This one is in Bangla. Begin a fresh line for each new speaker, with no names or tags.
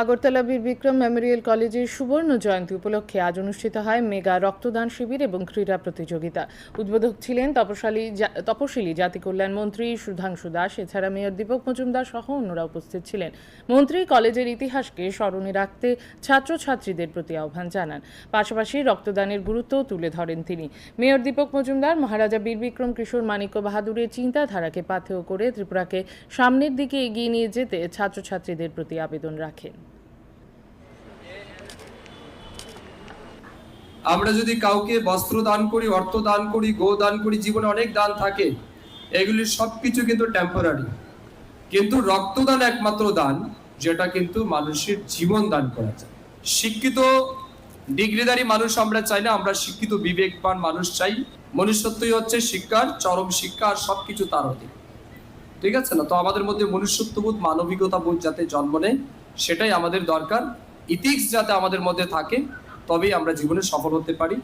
আগরতলা বীর বিক্রম মেমোরিয়াল কলেজের সুবর্ণ জয়ন্তী উপলক্ষে আজ অনুষ্ঠিত হয় মেগা রক্তদান শিবির এবং ক্রীড়া প্রতিযোগিতা। উদ্বোধক ছিলেন তপশালী তপশিলি জাতি কল্যাণ মন্ত্রী সুধাংশু দাস, এছাড়া মেয়র দীপক মজুমদার সহ অন্যরা উপস্থিত ছিলেন। মন্ত্রী কলেজের ইতিহাসকে স্মরণে রাখতে ছাত্রছাত্রীদের প্রতি আহ্বান জানান। পাশাপাশি রক্তদানের গুরুত্ব তুলে ধরেন তিনি। মেয়র দীপক মজুমদার মহারাজা বীর বিক্রম কিশোর মানিক্য বাহাদুরের চিন্তাধারাকে পাথেয় করে ত্রিপুরাকে সামনের দিকে এগিয়ে নিয়ে যেতে ছাত্রছাত্রীদের প্রতি আবেদন রাখেন।
আমরা যদি কাউকে বস্ত্র দান করি, অর্থ দান করি, গো দান করি, জীবনে অনেক দান থাকে, এগুলি সবকিছু কিন্তু টেম্পোরারি কিন্তু রক্তদান একমাত্র দান, যেটা কিন্তু মানুষের জীবন দান করা যায়। শিক্ষিত, ডিগ্রিধারী মানুষ আমরা চাই না, আমরা শিক্ষিত, বিবেকবান মানুষ চাই। মনুষ্যত্বই হচ্ছে শিক্ষার, চরম শিক্ষা আর সবকিছু তার অধীন। ঠিক আছে না? তো আমাদের মধ্যে মনুষ্যত্ববোধ মানবিকতা বোধ যাতে জন্ম নেয়, সেটাই আমাদের দরকার। ইথিক্স যাতে আমাদের মধ্যে থাকে তবেই আমরা জীবনে সফল হতে পারি।